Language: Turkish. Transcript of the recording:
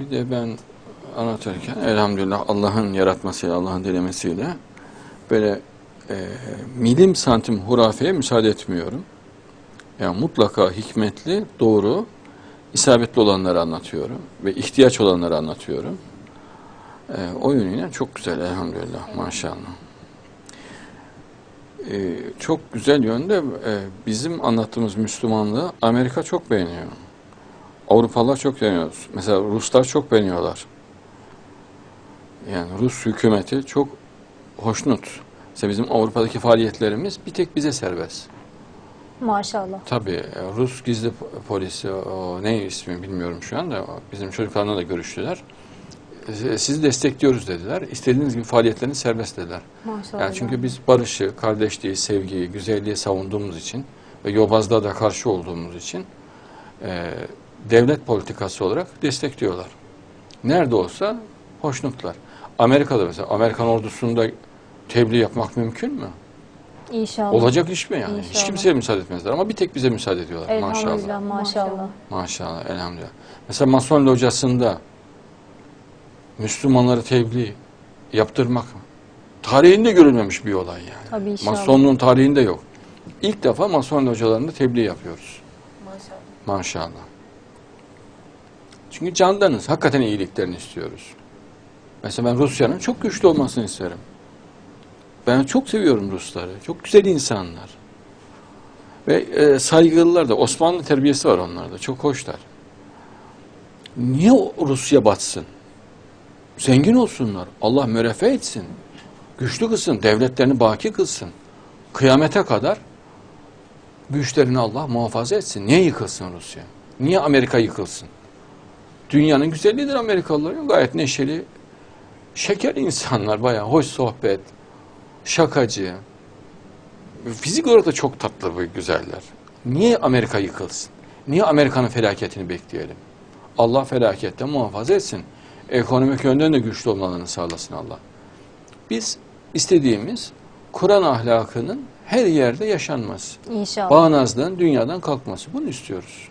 Bir de ben anlatırken elhamdülillah Allah'ın yaratmasıyla, Allah'ın dilemesiyle böyle e, milim santim hurafeye müsaade etmiyorum. Yani mutlaka hikmetli, doğru, isabetli olanları anlatıyorum ve ihtiyaç olanları anlatıyorum. E, o yönüyle çok güzel elhamdülillah maşallah. E, çok güzel yönde e, bizim anlattığımız Müslümanlığı Amerika çok beğeniyor. Avrupalılar çok beğeniyor. Mesela Ruslar çok beğeniyorlar. Yani Rus hükümeti çok hoşnut. Mesela bizim Avrupa'daki faaliyetlerimiz bir tek bize serbest. Maşallah. Tabii e, Rus gizli po- polisi, o ne ismi bilmiyorum şu anda, bizim çocuklarla da görüştüler. E, Sizi destekliyoruz dediler. İstediğiniz gibi faaliyetleriniz serbest dediler. Maşallah. Yani çünkü biz barışı, kardeşliği, sevgiyi, güzelliği savunduğumuz için ve yobazlığa da karşı olduğumuz için e, devlet politikası olarak destekliyorlar. Nerede olsa hoşnutlar. Amerika'da mesela Amerikan ordusunda tebliğ yapmak mümkün mü? İnşallah. Olacak iş mi yani? Hiç İnşallah. kimseye müsaade etmezler ama bir tek bize müsaade ediyorlar maşallah. Elhamdülillah maşallah. Maşallah elhamdülillah. Mesela Mason locasında Müslümanları tebliğ yaptırmak tarihinde görülmemiş bir olay yani. Tabii inşallah. Masonluğun tarihinde yok. İlk defa Mason localarında tebliğ yapıyoruz. Maşallah. Maşallah. Çünkü candanız. Hakikaten iyiliklerini istiyoruz. Mesela ben Rusya'nın çok güçlü olmasını isterim. Ben çok seviyorum Rusları. Çok güzel insanlar. Ve e, saygılılar da. Osmanlı terbiyesi var onlarda. Çok hoşlar. Niye Rusya batsın? Zengin olsunlar. Allah müreffeh etsin. Güçlü kılsın. Devletlerini baki kılsın. Kıyamete kadar güçlerini Allah muhafaza etsin. Niye yıkılsın Rusya? Niye Amerika yıkılsın? Dünyanın güzelliğidir Amerikalılar. Gayet neşeli, şeker insanlar. Bayağı hoş sohbet, şakacı. Fizik olarak da çok tatlı ve güzeller. Niye Amerika yıkılsın? Niye Amerika'nın felaketini bekleyelim? Allah felaketten muhafaza etsin. Ekonomik yönden de güçlü olmalarını sağlasın Allah. Biz istediğimiz Kur'an ahlakının her yerde yaşanması. İnşallah. Bağnazlığın dünyadan kalkması. Bunu istiyoruz.